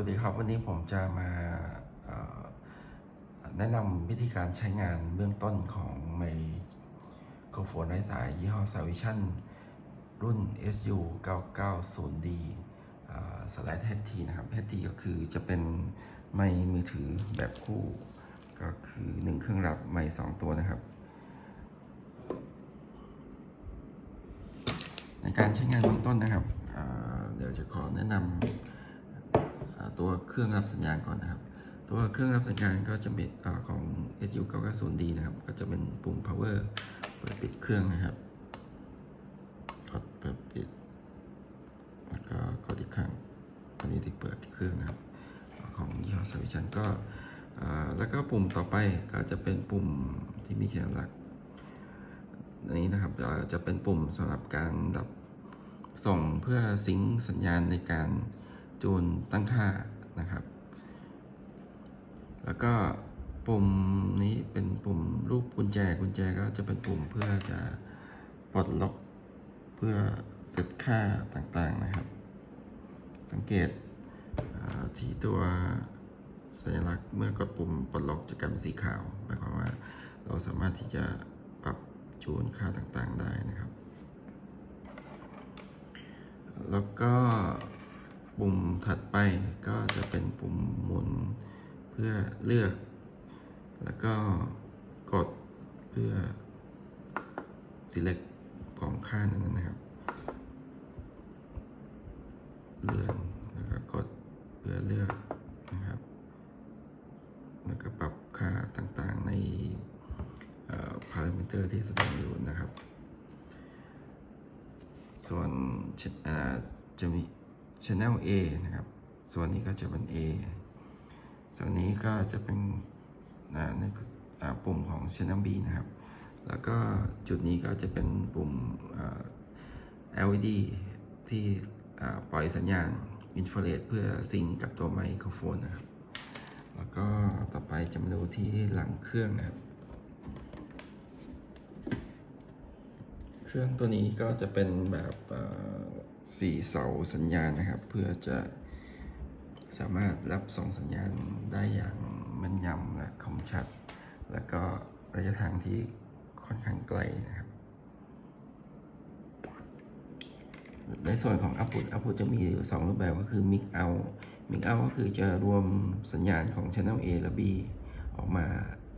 วัสดีครับ วันนี้ผมจะมาแนะนำวิธีการใช้งานเบื้องต้นของไมโครโฟนไร้สายยี่ห้อ s a v i s i o n รุ่น SU 990D สไลด์ HT นะครับ HT ก็คือจะเป็นไมค์มือถือแบบคู่ ก็คือ 1 เครื่องรับไมค์2ตัวนะครับ ในการใช้งานเบื้องต้นนะครับ เดี๋ยวจะขอแนะนำ ตัวเครื่องรับสัญญาณก่อนนะครับ ตัวเครื่องรับสัญญาณก็จะเป็นอของ SU 990D นะครับ ก็จะเป็นปุ่ม power เปิดปิดเครื่องนะครับกดเปิดปิด แล้วก็กดอีกครั้งตอนนี้ที่เปิดเครื่องนะครับ ของยี่ห้อ s a v i s i o n ก็แล้วก็ปุ่มต่อไปก็จะเป็นปุ่มที่มีสัญลักอันนี้นะครับจะเป็นปุ่มสำหรับการดับส่งเพื่อซิงสัญญาณในการ จูนตั้งค่านะครับ แล้วก็ปุ่มนี้เป็นปุ่มรูปกุญแจกุญแจก็จะเป็นปุ่มเพื่อจะปลดล็อกเพื่อเซตค่าต่างๆนะครับ สังเกตที่ตัวสัญลักษณ์เมื่อกดปุ่มปลดล็อกจะกลายเป็นสีขาวหมายความว่าเราสามารถที่จะปรับจูนค่าต่างๆได้นะครับ แล้วก็ ปุ่มถัดไปก็จะเป็นปุ่มหมุนเพื่อเลือก แล้วก็กดเพื่อ select ของค่านั้นนะครับ เลื่อนแล้วก็กดเพื่อเลือกนะครับ แล้วก็ปรับค่าต่างๆในพารามิเตอร์ที่แสดงอยู่นะครับ ส่วนจะมี Channel A นะครับ ส่วนนี้ก็จะเป็น A ส่วนนี้ก็จะเป็นในปุ่มของ Channel B นะครับ แล้วก็จุดนี้ก็จะเป็นปุ่ม LED ที่ปล่อยสัญญาณอินฟราเรดเพื่อซิงกับตัวไมโครโฟนนะครับ แล้วก็ต่อไปจะมาดูที่หลังเครื่องนะครับ เครื่องตัวนี้ก็จะเป็นแบบ สี่เสาสัญญาณนะครับ เพื่อจะสามารถรับส่งสัญญาณได้อย่างแม่นยำและคมชัด แล้วก็ระยะทางที่ค่อนข้างไกลนะครับ ในส่วนของ output output จะมีอยู่สองรูปแบบก็คือ mix out mix out ก็คือจะรวมสัญญาณของ channel A และ B ออกมา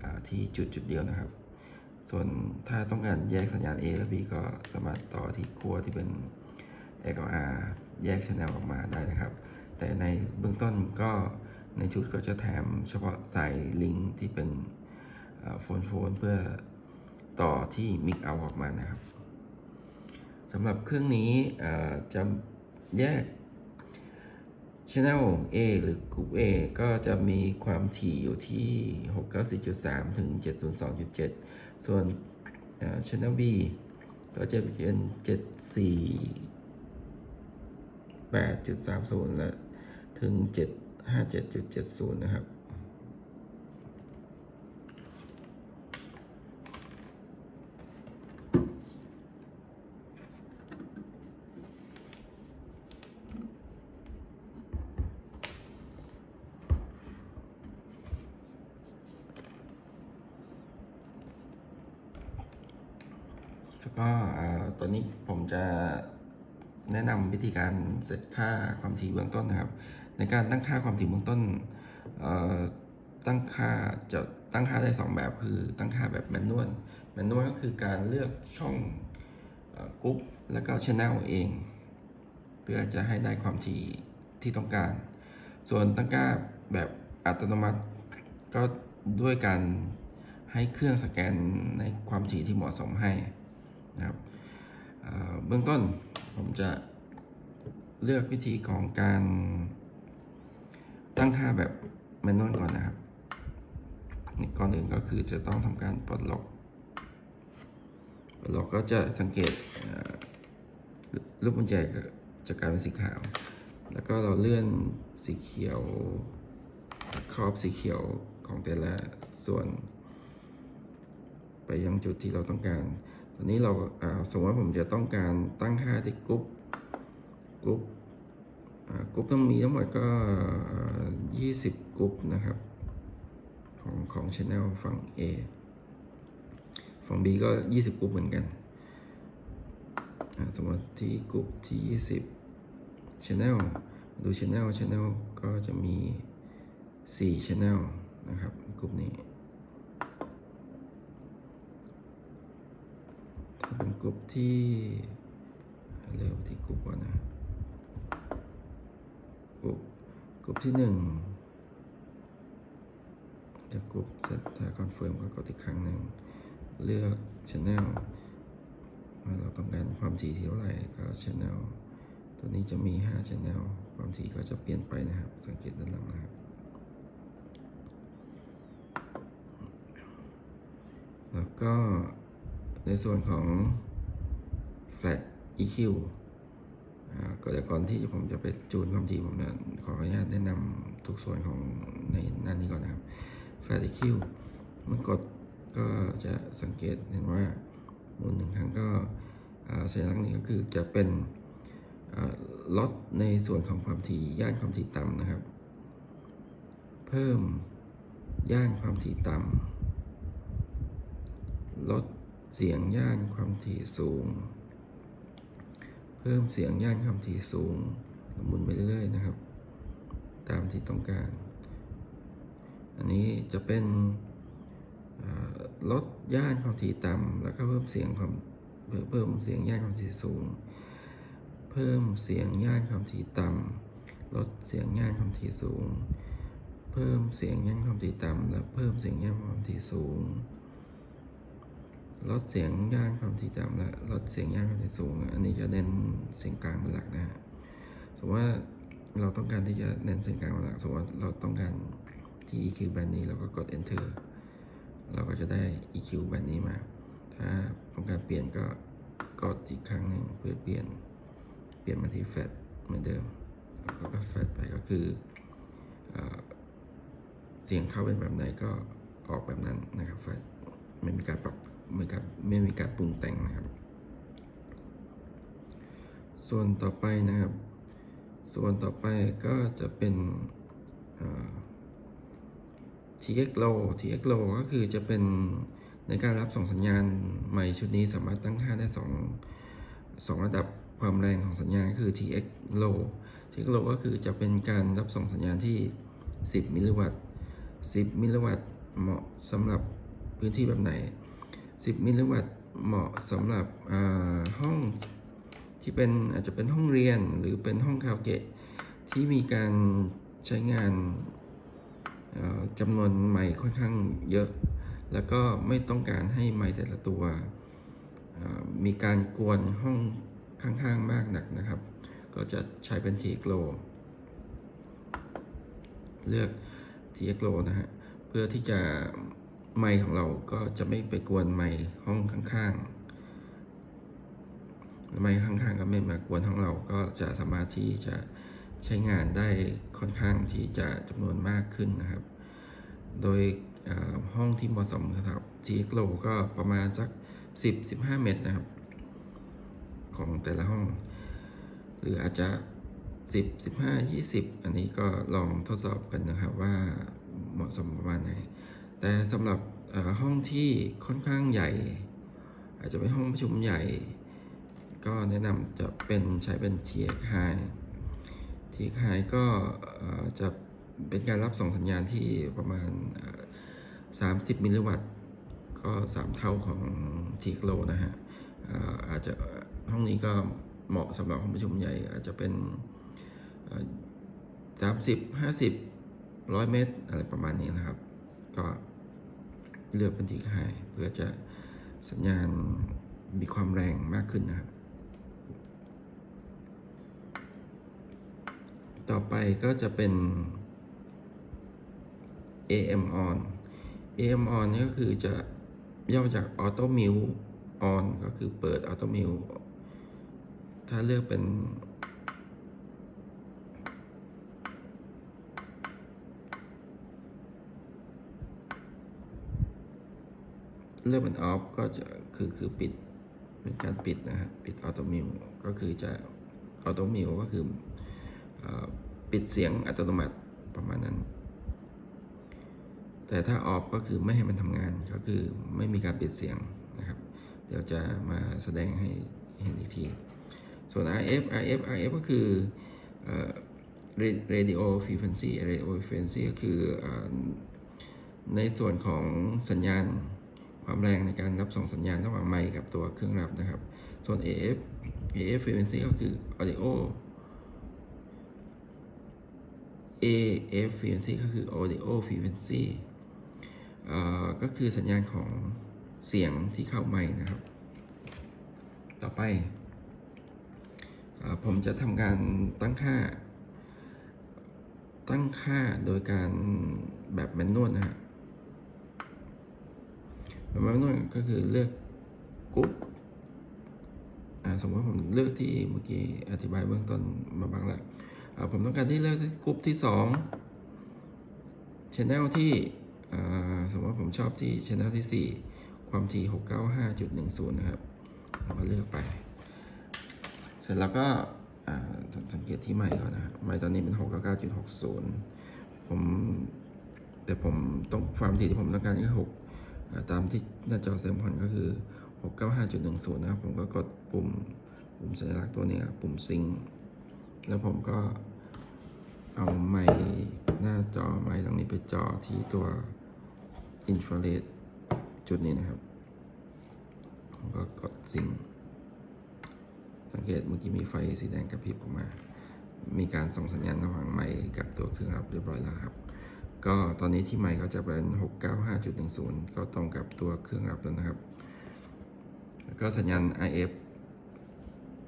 อ่าที่จุดจุดเดียวนะครับ ส่วนถ้าต้องการแยกสัญญาณ A และ B ก็สามารถต่อที่ขั้วที่เป็น XLR แยก channel ออกมาได้นะครับ แต่ในเบื้องต้นก็ในชุดก็จะแถมเฉพาะสายลิงก์ที่เป็นโฟนโฟนเพื่อต่อที่ mix out ออกมานะครับสำหรับเครื่องนี้จะแยก Channel A หรือกลุ่ม A ก็จะมีความถี่อยู่ที่ 694.3 ถึง 702.7 ส่วนเอ่อ Channel B ก็จะเป็น 8.30 และถึง 757.70 นะครับ แล้วก็อ่าตอนนี้ผมจะ แนะนำวิธีการเซตค่าความถี่เบื้องต้นนะครับ ในการตั้งค่าความถี่เบื้องต้นตั้งค่าจะตั้งค่าได้ 2 แบบคือตั้งค่าแบบแมนนวลแมนนวลก็คือการเลือกช่องกรุ๊ปแล้วก็ชแนลเอง เพื่อจะให้ได้ความถี่ที่ต้องการ ส่วนตั้งค่าแบบอัตโนมัติก็ด้วยการให้เครื่องสแกนในความถี่ที่เหมาะสมให้นะครับเบื้องต้น ผมจะเลือกวิธีของการตั้งค่าแบบแมนนวลก่อนนะครับก่อนอื่นก็คือจะต้องทำการปลดล็อกปลดล็อกก็จะสังเกตรูปกุญแจกจะกลายเป็นสีขาว แล้วก็เราเลื่อนสีเขียวครอบสีเขียวของแต่ละส่วน ไปยังจุดที่เราต้องการ ตอนนี้เราอ่าสมมติว่าผมจะต้องการตั้งค่าที่กรุ๊ปกรุ๊ปอ่ากรุ๊ปต้องมีทั้งหมดก็ 20กรุ๊ปนะครับ ของของ Channel ฝั่ง A ฝั่ง B ก็ 20กรุ๊ปเหมือนกัน สมมติที่กรุ๊ปที่ 20 Channel ดู Channel Channel ก็จะมี 4 Channel นะครับกลุ่มนี้ ถ้า เป็นกลุ่มที่เร็วที่กลุ่มก่อนนะกลุ่มกลุ่มที่หนึ่งจะกลุ่มจะถ้าคอนเฟิร์มก็กดอีกครั้งหนึ่ง เลือก Channel เราต้องการความถี่ที่เท่าไหร่ก็ Channel ตัวนี้จะมี 5 Channel ความถี่ก็จะเปลี่ยนไปนะครับ สังเกตด้านหลังนะครับ แล้วก็ ในส่วนของ flat EQ อ่าก็เดี๋ยวก่อนที่ผมจะไปจูนความถี่ผมเนี่ยขออนุญาตแนะนำทุกส่วนของในหน้านี้ก่อนนะครับ flat EQ เมื่อกดก็จะสังเกตเห็นว่าหมุนหนึ่งครั้งก็สัญลักษณ์นี้ก็คือจะเป็นลดในส่วนของความถี่ย่านความถี่ต่ำนะครับ เพิ่มย่านความถี่ต่ำลด เสียงย่านความถี่สูง เพิ่มเสียงย่านความถี่สูงหมุนไปเรื่อยๆนะครับ ตามที่ต้องการ อันนี้จะเป็นลดย่านความถี่ต่ำแล้วก็เพิ่มเสียงความเพิ่มเพิ่มเสียงย่านความถี่สูง เพิ่มเสียงย่านความถี่ต่ำลดเสียงย่านความถี่สูง เพิ่มเสียงย่านความถี่ต่ำและเพิ่มเสียงย่านความถี่สูง ลดเสียงย่านความถี่ต่ำและลดเสียงย่านความถี่สูง อันนี้จะเน้นเสียงกลางเป็นหลักนะฮะสมมติว่าเราต้องการที่จะเน้นเสียงกลางเป็นหลักสมมติว่าเราต้องการที่ EQ แบบนี้เราก็กด enter เราก็จะได้ EQ แบบนี้มา ถ้าต้องการเปลี่ยนก็กดอีกครั้งหนึ่งเพื่อเปลี่ยนเปลี่ยนมาที่ flat เหมือนเดิมแล้วก็ flat ไปก็คือเอ่อเสียงเข้าเป็นแบบไหนก็ออกแบบนั้นนะครับ Fat ไม่มีการปรับไม่มีการไม่มีการปรุงแต่งนะครับ ส่วนต่อไปนะครับ ส่วนต่อไปก็จะเป็น TX low TX low ก็คือจะเป็นในการรับส่งสัญญาณใหม่ชุดนี้สามารถตั้งค่าได้2 2ระดับความแรงของสัญญาณก็คือ TX low TX low ก็คือจะเป็นการรับส่งสัญญาณที่ 10 มิลลิวัตต์ 10 มิลลิวัตต์เหมาะสำหรับ พื้นที่แบบไหน 10 มิลลิวัตต์เหมาะสำหรับห้องที่เป็นอาจจะเป็นห้องเรียนหรือเป็นห้องคาราโอเกะที่มีการใช้งานจำนวนไมค์ค่อนข้างเยอะ แล้วก็ไม่ต้องการให้ไมค์แต่ละตัว มีการกวนห้องข้างๆมากหนักนะครับ ก็จะใช้เป็น t x l o เลือก t x l o นะฮะ เพื่อที่จะ ไมค์ของเราก็จะไม่ไปกวนไมค์ห้องข้างๆไมค์ข้างๆ ก็ไม่มากวนห้องเราก็จะสามารถที่จะใช้งานได้ค่อนข้างที่จะจำนวนมากขึ้นนะครับ โดยห้องที่เหมาะสมครับ g x l o ก็ประมาณสัก 10-15 เมตรนะครับ ของแต่ละห้อง หรืออาจจะ 10 15 20 อันนี้ก็ลองทดสอบกันนะครับว่าเหมาะสมประมาณไหน แต่สำหรับห้องที่ค่อนข้างใหญ่ อาจจะเป็นห้องประชุมใหญ่ ก็แนะนำจะเป็นใช้เป็น TX High TX High ก็จะเป็นการรับส่งสัญญาณที่ประมาณ 30 มิลลิวัตต์ก็ 3 เท่าของ TX Low นะฮะอาจจะห้องนี้ก็เหมาะสำหรับห้องประชุมใหญ่ อาจจะเป็นสามสิบห้าสิบร้อยเมตร อะไรประมาณนี้นะครับ ก็เลือกเป็นที่ค่ายเพื่อจะสัญญาณมีความแรงมากขึ้นนะครับ ต่อไปก็จะเป็น AM on AM on นี่ก็คือจะย่อมาจาก auto mute on ก็คือเปิด auto mute ถ้าเลือกเป็น เลือกเป็น off ก็จะคือคือปิดเป็นการปิดนะครับปิด auto mute ก็คือจะ auto mute ก็คืออปิดเสียงอัตโนมัติประมาณนั้น แต่ถ้าออฟก็คือไม่ให้มันทำงานก็คือไม่มีการปิดเสียงนะครับ เดี๋ยวจะมาแสดงให้เห็นอีกที ส่วน RF RF RF ก็คือเอ่อ radio frequency radio frequency ก็คืออในส่วนของสัญญาณ ความแรงในการรับส่งสัญญาณระหว่างไมค์กับตัวเครื่องรับนะครับ ส่วน AF AF frequency ก็คือ audio AF frequency ก็คือ audio frequency อ่อก็คือสัญญาณของเสียงที่เข้าไมค์นะครับ ต่อไปอผมจะทำการตั้งค่า ตั้งค่าโดยการแบบแมนนวลนะฮะแบ บแมนนวลก็คือเลือกกรุ๊ปสมมติผมเลือกที่เมื่อกี้อธิบายเบื้องต้นมาบ้างแล้วผมต้องการที่เลือกกรุ๊ปที่สองชแนลที่สมมติผมชอบที่ชแนลที่ 4 ความถี่ 695.10 นะครับเราก็เลือกไป เสร็จแล้วก็สังเกตที่ไมค์ก่อนนะครับไมค์ตอนนี้เป็น 699.60 ผมแต่ผมต้องความถี่ที่ผมต้องการก็6อ่า ตามที่หน้าจอแซมพอนก็คือ 695.10 นะครับ ผมก็กดปุ่มปุ่มสัญลักษณ์ตัวนี้ปุ่มซิงค์แล้วผมก็เอาไมค์หน้าจอไมค์ตรงนี้ไปจ่อที่ตัวอินฟราเรดจุดนี้นะครับผมก็กดซิงค์สังเกตเมื่อกี้มีไฟสีแดงกระพริบออกมา มีการส่งสัญญาณระหว่างไมค์กับตัวเครื่องรับเรียบร้อยแล้วครับ ก็ตอนนี้ที่ไมค์ก็จะเป็น 695.10 ก็ตรงกับตัวเครื่องรับแล้วนะครับ แล้วก็สัญญาณ IF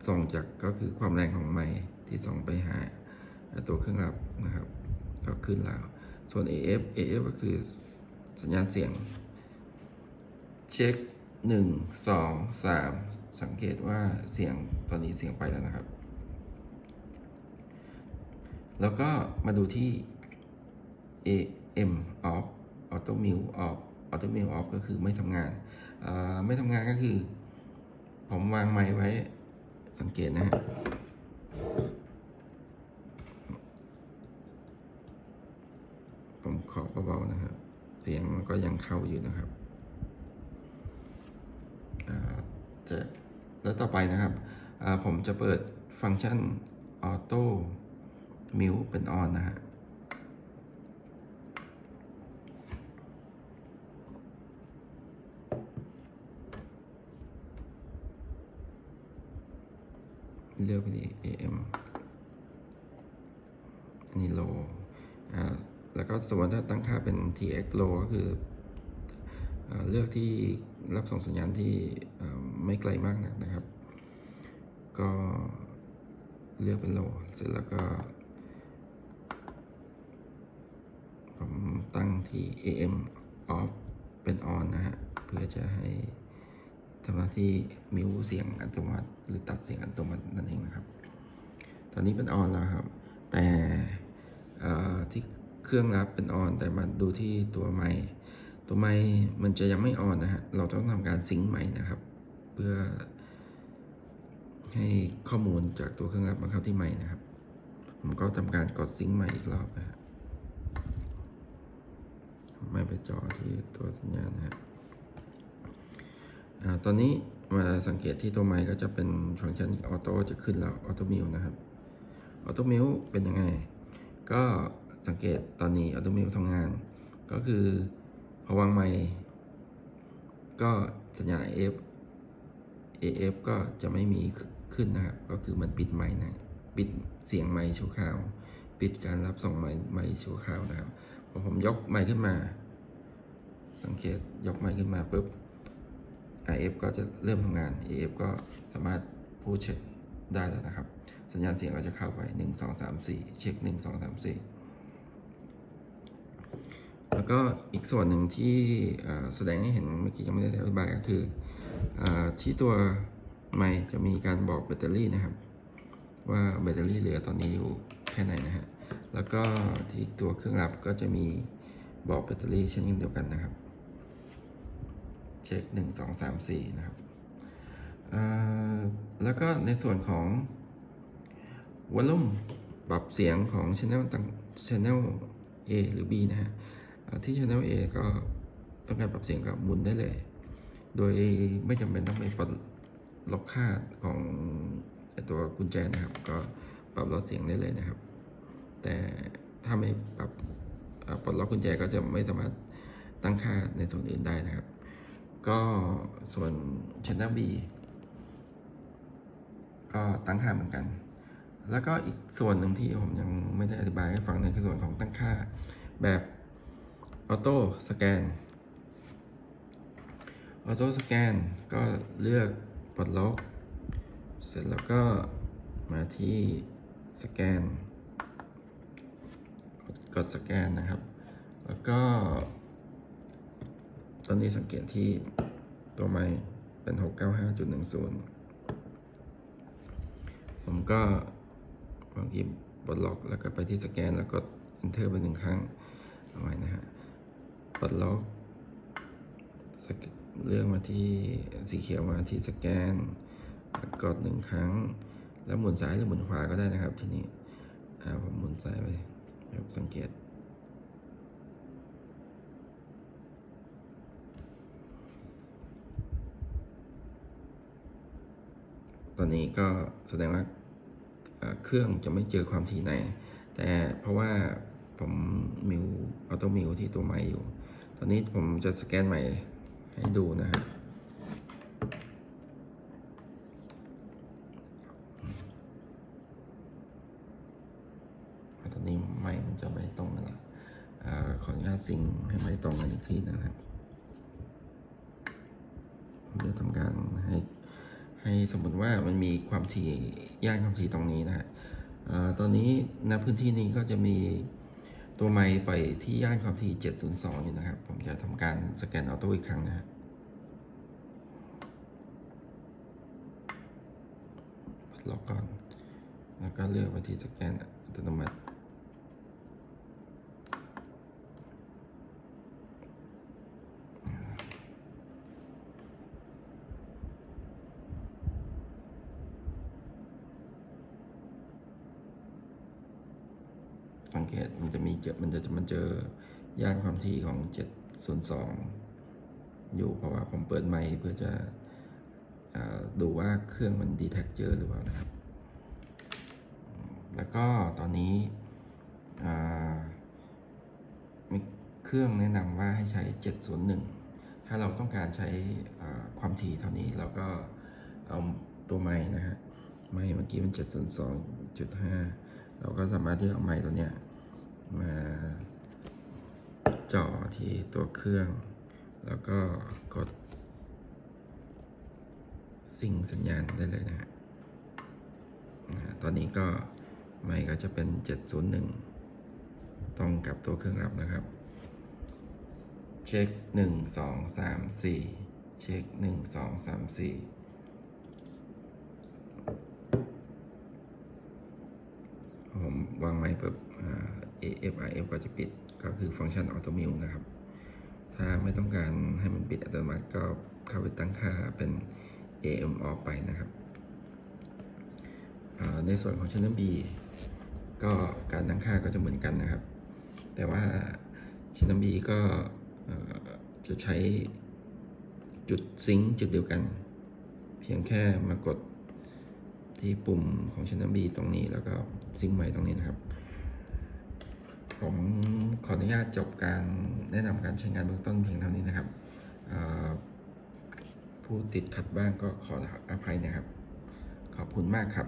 ส่งจากก็คือความแรงของไมค์ที่ส่งไปหาตัวเครื่องรับนะครับ ก็ขึ้นแล้ว ส่วน AF AF ก็คือสัญญาณเสียง เช็คหนึ่งสองสามสังเกตว่าเสียงตอนนี้เสียงไปแล้วนะครับ แล้วก็มาดูที่ AM off auto mute off auto mute off ก็คือไม่ทำงาน ไม่ทำงานก็คือ ผมวางไม้ไว้สังเกตนะฮะผมขอเบาๆนะครับ เสียงมันก็ยังเข้าอยู่นะครับจะแล้วต่อไปนะครับ ผมจะเปิดฟังก์ชัน Auto Mute เป็น On นะฮะ เลือกไปที่ AM อันนี้ low อ่าแล้วก็สมมติถ้าตั้งค่าเป็น TX low ก็คืออเลือกที่รับส่งสัญญาณที่ไม่ไกลมากนักนะครับ ก็เลือกเป็นโลเสร็จแล้วก็ ผมตั้งที่ AM off เป็น on นะฮะ เพื่อจะให้ ทำหน้าที่มิวเสียงอัตโนมัติ หรือตัดเสียงอัตโนมัตินั่นเองนะครับ ตอนนี้เป็น on แล้วครับ แต่ที่เครื่องรับเป็น on แต่มาดูที่ตัวไมค์ตัวไม้มันจะยังไม่ออนนะฮะ เราต้องทำการซิงค์ใหม่นะครับ เพื่อให้ข้อมูลจากตัวเครื่องรับมาเข้าที่ไม้นะครับ ผมก็ทำการกดซิงค์ใหม่อีกรอบนะฮะไม่ไปจอที่ตัวสัญญาณนะฮะ ตอนนี้มาสังเกตที่ตัวไม้ก็จะเป็นฟังก์ชันออโต้จะขึ้นแล้วออโต้มิวนะครับออโต้มิวเป็นยังไง ก็สังเกตตอนนี้ออโต้มิวทำงาน ก็คือพอวางไมค์ก็สัญญาณ AF AF ก็จะไม่มีขึ้นนะครับ ก็คือมันปิดไมค์นะปิดเสียงไมค์ชั่วคราว ปิดการรับส่งไมค์ไมค์ชั่วคราวนะครับพอผมยกไมค์ขึ้นมา สังเกตยกไมค์ขึ้นมาปุ๊บ AF ก็จะเริ่มทำงาน AF ก็สามารถพูดเช็คได้แล้วนะครับ สัญญาณเสียงก็จะเข้าไป 1 2 3 4 เช็ค 1 2 3 4 แล้วก็อีกส่วนหนึ่งที่แสดงให้เห็นเมื่อกี้ยังไม่ได้อธิบายก็คืออที่ตัวไมค์จะมีการบอกแบตเตอรี่นะครับ ว่าแบตเตอรี่เหลือตอนนี้อยู่แค่ไหนนะฮะแล้วก็ที่ตัวเครื่องรับก็จะมีบอกแบตเตอรี่เช่นเดียวกันนะครับ เช็คหนึ่งสองสามสี่นะครับ แล้วก็ในส่วนของวอลลุ่มปรับเสียงของ Channel ต่าง Channel A หรือ B นะฮะที่ Channel A ก็ต้องการปรับเสียงก็หมุนได้เลย โดยไม่จำเป็นต้องไปปลดล็อกค่าของตัวกุญแจนะครับ ก็ปรับลดเสียงได้เลยนะครับ แต่ถ้าไม่ปรับปลดล็อกกุญแจก็จะไม่สามารถตั้งค่าในส่วนอื่นได้นะครับ ก็ส่วน Channel B ก็ตั้งค่าเหมือนกัน แล้วก็อีกส่วนหนึ่งที่ผมยังไม่ได้อธิบายให้ฟังในคือส่วนของตั้งค่าแบบออโต้สแกนออโต้สแกนก็เลือกปลดล็อก เสร็จแล้วก็มาที่สแกน กดกดสแกนนะครับ แล้วก็ ตอนนี้สังเกตที่ตัวไม้เป็น 695.10 ผมก็บางทีปลดล็อกแล้วก็ไปที่สแกนแล้วกด enter ไปหนึ่งครั้งเอาไว้นะฮะปลดล็อกเลือกมาที่สีเขียวมาที่สแกน กดหนึ่งครั้ง แล้วหมุนซ้ายหรือหมุนขวาก็ได้นะครับ ทีนี้ผมหมุนซ้ายไปสังเกต ตอนนี้ก็แสดงว่าเครื่องจะไม่เจอความถี่ใน แต่เพราะว่าผมมิวออโต้มิวที่ตัวใหม่อยู่ ตอนนี้ผมจะสแกนใหม่ให้ดูนะฮะตอนนี้ไม่มันจะไม่ตรงกันละอ่าขออนุญาตซิงให้ไม่ตรงกันอีกทีนะครับผมจะทำการให้ ให้สมมติว่ามันมีความถี่ย่านความถี่ตรงนี้นะฮะตอนนี้ณพื้นที่นี้ก็จะมีตัวไมค์ไปที่ย่านความถี่ 702 อยู่นะครับ ผมจะทำการสแกนออโต้อีกครั้งนะฮะล็อกก่อน แล้วก็เลือกไปที่สแกนอัตโนมัติ สังเกตมันจะมีเจอมันจะมันเจอย่านความถี่ของ 702 อยู่เพราะว่าผมเปิดไมค์เพื่อจะอดูว่าเครื่องมันดีแท็กเจอหรือเปล่านะครับ แล้วก็ตอนนี้มีเครื่องแนะนำว่าให้ใช้ 701 ถ้าเราต้องการใช้ความถี่เท่านี้เราก็เอาตัวไม้นะฮะไม้เมื่อกี้มัน 702.5 เราก็สามารถที่เอาไม้ตัวเนี้ยมาจ่อที่ตัวเครื่อง แล้วก็กดซิงสัญญาณได้เลยนะฮะตอนนี้ก็ไมค์ก็จะเป็น 701ต้องกับตัวเครื่องรับนะครับ เช็ค 1 2 3 4 เช็ค 1 2 3 4 ผมวางไม้ ปุ๊บ AFRF ก็จะปิดก็คือฟังก์ชันออโตมิวนะครับ ถ้าไม่ต้องการให้มันปิดอัตโนมัติก็เข้าไปตั้งค่าเป็น AM ออกไปนะครับในส่วนของ Channel B ก็การตั้งค่าก็จะเหมือนกันนะครับ แต่ว่า Channel B ก็จะใช้จุดซิงค์จุดเดียวกัน เพียงแค่มากดที่ปุ่มของ Channel B ตรงนี้แล้วก็ซิงค์ใหม่ตรงนี้นะครับ ผมขออนุญาตจบการแนะนำการใช้งานเบื้องต้นเพียงเท่านี้นะครับ ผู้ติดขัดบ้างก็ขออภัยนะครับ ขอบคุณมากครับ